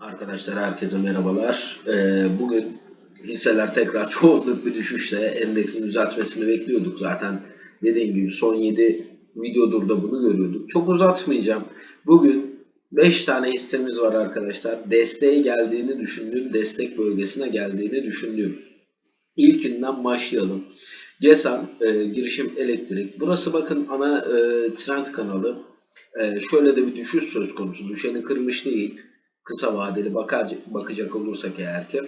Arkadaşlar herkese merhabalar. Ee, bugün hisseler tekrar çoğunluk bir düşüşle endeksin düzeltmesini bekliyorduk. Zaten dediğim gibi son 7 videodur da bunu görüyorduk. Çok uzatmayacağım. Bugün 5 tane hissemiz var arkadaşlar. Desteğe geldiğini düşündüğüm, destek bölgesine geldiğini düşündüğüm. İlkinden başlayalım. GESAN, e, girişim elektrik. Burası bakın ana e, trend kanalı. E, şöyle de bir düşüş söz konusu. Düşeni kırmış değil kısa vadeli bakar, bakacak olursak eğer ki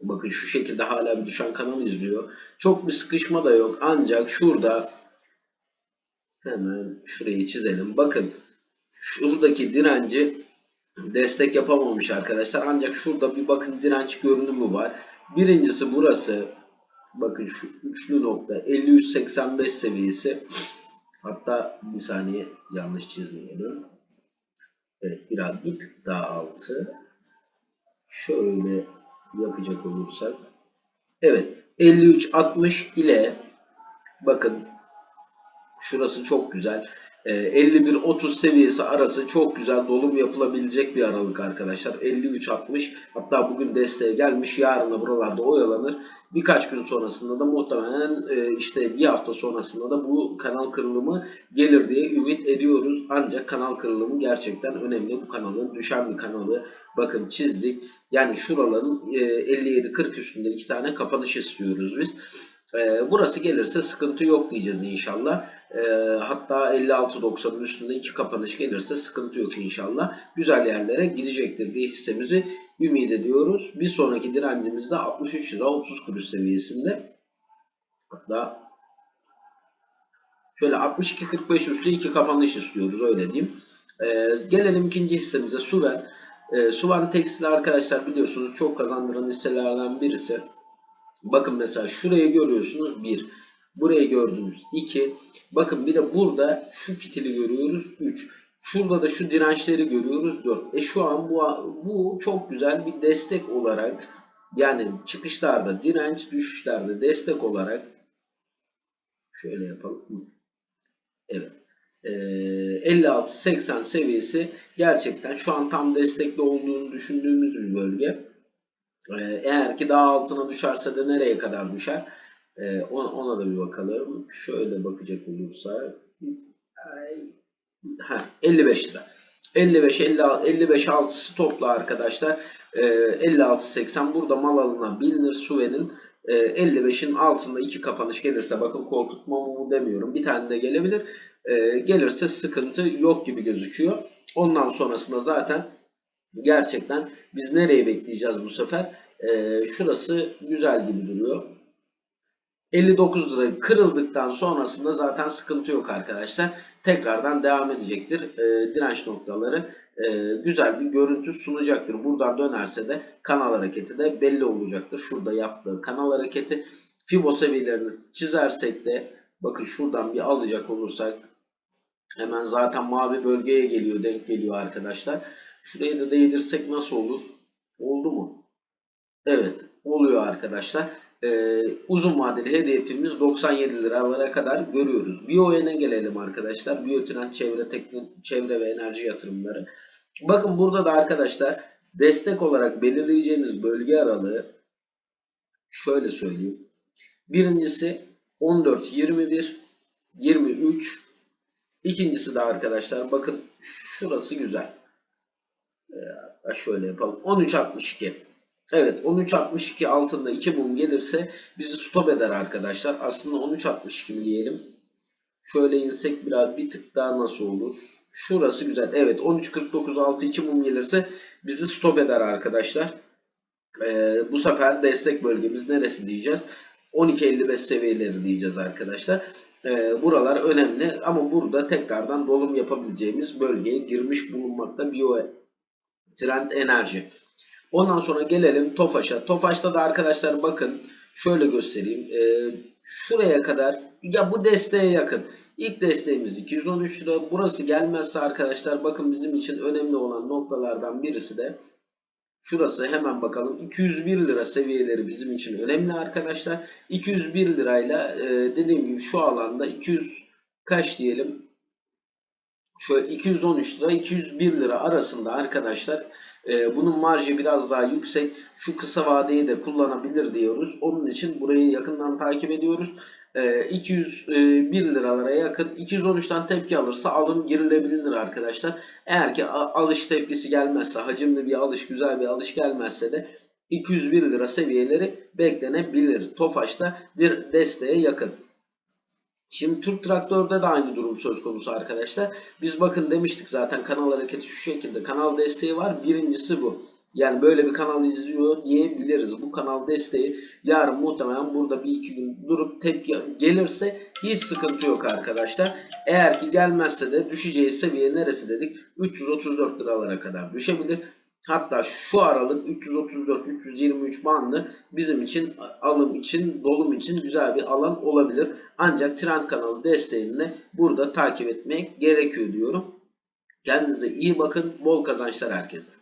bakın şu şekilde hala bir düşen kanal izliyor. Çok bir sıkışma da yok. Ancak şurada hemen şurayı çizelim. Bakın şuradaki direnci destek yapamamış arkadaşlar. Ancak şurada bir bakın direnç görünümü var. Birincisi burası. Bakın şu üçlü nokta 53.85 seviyesi. Hatta bir saniye yanlış çizmeyelim. Evet biraz bir tık daha altı. Şöyle yapacak olursak. Evet 53-60 ile bakın şurası çok güzel. 51-30 seviyesi arası çok güzel dolum yapılabilecek bir aralık arkadaşlar. 53-60 hatta bugün desteğe gelmiş. Yarın da buralarda oyalanır. Birkaç gün sonrasında da muhtemelen e, işte bir hafta sonrasında da bu kanal kırılımı gelir diye ümit ediyoruz. Ancak kanal kırılımı gerçekten önemli. Bu kanalın düşen bir kanalı. Bakın çizdik. Yani şuraların 57-40 üstünde iki tane kapanış istiyoruz biz. E, burası gelirse sıkıntı yok diyeceğiz inşallah. E, hatta 56.90'ın üstünde iki kapanış gelirse sıkıntı yok inşallah. Güzel yerlere gidecektir diye hissemizi ümit ediyoruz. Bir sonraki direncimiz de 63 lira 30 kuruş seviyesinde. Hatta şöyle 62.45 üstü iki kapanış istiyoruz öyle diyeyim. Ee, gelelim ikinci hissemize Suven. Ee, Suven Tekstil arkadaşlar biliyorsunuz çok kazandıran hisselerden birisi. Bakın mesela şurayı görüyorsunuz 1. Burayı gördünüz 2. Bakın bir de burada şu fitili görüyoruz 3. Şurada da şu dirençleri görüyoruz 4. E şu an bu, bu çok güzel bir destek olarak yani çıkışlarda direnç düşüşlerde destek olarak şöyle yapalım. Evet. Ee, 56-80 seviyesi gerçekten şu an tam destekli olduğunu düşündüğümüz bir bölge. Ee, eğer ki daha altına düşerse de nereye kadar düşer? Ee, ona, ona da bir bakalım. Şöyle bakacak olursak. Ha, 55 lira. 55 50, 55 6'sı topla arkadaşlar. Ee, 56 80 burada mal alınabilir Suve'nin e, 55'in altında iki kapanış gelirse bakın korkutma mu demiyorum. Bir tane de gelebilir. E, gelirse sıkıntı yok gibi gözüküyor. Ondan sonrasında zaten gerçekten biz nereye bekleyeceğiz bu sefer? E, şurası güzel gibi duruyor. 59 lira kırıldıktan sonrasında zaten sıkıntı yok arkadaşlar. Tekrardan devam edecektir. E, direnç noktaları e, güzel bir görüntü sunacaktır. Buradan dönerse de kanal hareketi de belli olacaktır. Şurada yaptığı kanal hareketi. Fibo seviyelerini çizersek de bakın şuradan bir alacak olursak hemen zaten mavi bölgeye geliyor denk geliyor arkadaşlar. Şurayı da değdirsek nasıl olur? Oldu mu? Evet oluyor arkadaşlar e, uzun vadeli hedefimiz 97 liralara kadar görüyoruz. BioEN'e gelelim arkadaşlar. Biotrend çevre, teknik, çevre ve enerji yatırımları. Bakın burada da arkadaşlar destek olarak belirleyeceğimiz bölge aralığı şöyle söyleyeyim. Birincisi 14, 21, 23. İkincisi de arkadaşlar bakın şurası güzel. Ee, şöyle yapalım. 13.62. Evet 13.62 altında 2 mum gelirse bizi stop eder arkadaşlar. Aslında 13.62 mi diyelim. Şöyle insek biraz bir tık daha nasıl olur? Şurası güzel. Evet 13.49 altı 2 mum gelirse bizi stop eder arkadaşlar. Ee, bu sefer destek bölgemiz neresi diyeceğiz? 12.55 seviyeleri diyeceğiz arkadaşlar. Ee, buralar önemli ama burada tekrardan dolum yapabileceğimiz bölgeye girmiş bulunmakta Bio Trend Enerji. Ondan sonra gelelim Tofaş'a. Tofaş'ta da arkadaşlar bakın şöyle göstereyim. Ee, şuraya kadar ya bu desteğe yakın. İlk desteğimiz 213 lira. Burası gelmezse arkadaşlar bakın bizim için önemli olan noktalardan birisi de şurası hemen bakalım. 201 lira seviyeleri bizim için önemli arkadaşlar. 201 lirayla e, dediğim gibi şu alanda 200 kaç diyelim şöyle 213 lira 201 lira arasında arkadaşlar E, bunun marjı biraz daha yüksek. Şu kısa vadeyi de kullanabilir diyoruz. Onun için burayı yakından takip ediyoruz. E, 201 liralara yakın 213'ten tepki alırsa alım girilebilir arkadaşlar. Eğer ki alış tepkisi gelmezse, hacimli bir alış, güzel bir alış gelmezse de 201 lira seviyeleri beklenebilir. Tofaş'ta bir desteğe yakın. Şimdi Türk Traktör'de de aynı durum söz konusu arkadaşlar. Biz bakın demiştik zaten kanal hareketi şu şekilde. Kanal desteği var. Birincisi bu. Yani böyle bir kanal izliyor diyebiliriz. Bu kanal desteği yarın muhtemelen burada bir iki gün durup tepki gelirse hiç sıkıntı yok arkadaşlar. Eğer ki gelmezse de düşeceği seviye neresi dedik? 334 liralara kadar düşebilir. Hatta şu aralık 334-323 bandı bizim için alım için, dolum için güzel bir alan olabilir. Ancak trend kanalı desteğini burada takip etmek gerekiyor diyorum. Kendinize iyi bakın. Bol kazançlar herkese.